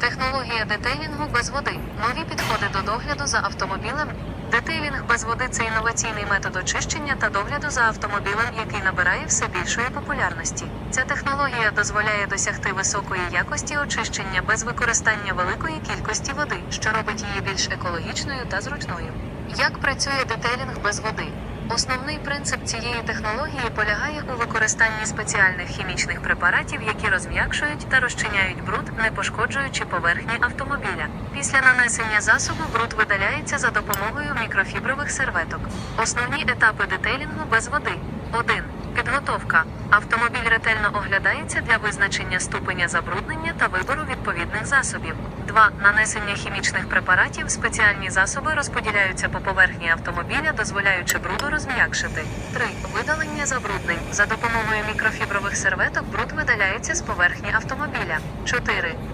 Технологія детейлінгу без води. Нові підходи до догляду за автомобілем. Детейлінг без води це інноваційний метод очищення та догляду за автомобілем, який набирає все більшої популярності. Ця технологія дозволяє досягти високої якості очищення без використання великої кількості води, що робить її більш екологічною та зручною. Як працює детейлінг без води? Основний принцип цієї технології полягає у використанні спеціальних хімічних препаратів, які розм'якшують та розчиняють бруд, не пошкоджуючи поверхні автомобіля. Після нанесення засобу бруд видаляється за допомогою мікрофібрових серветок. Основні етапи детейлінгу без води. 1. Підготовка. Автомобіль ретельно оглядається для визначення ступеня забруднення та вибору відповідних засобів. 2. Нанесення хімічних препаратів. Спеціальні засоби розподіляються по поверхні автомобіля, дозволяючи бруду розм'якшити. 3. Видалення забруднень. За допомогою мікрофібрових серветок бруд видаляється з поверхні автомобіля. 4.